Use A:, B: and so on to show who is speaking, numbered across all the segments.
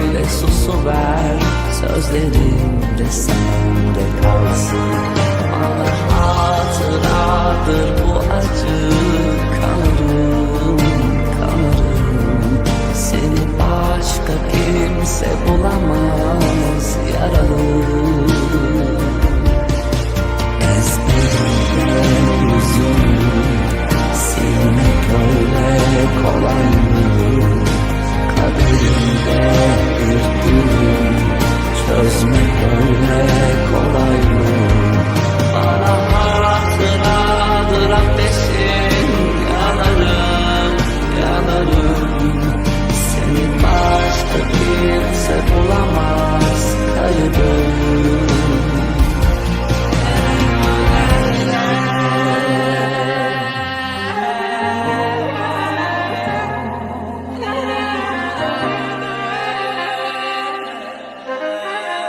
A: öyle susu ver. Sözlerim de sende kalsın. Bana hatıradır bu acı. Kanarım, kanarım Seni başka kimse bulamaz. Yaralı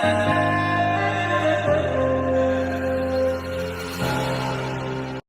A: Bye.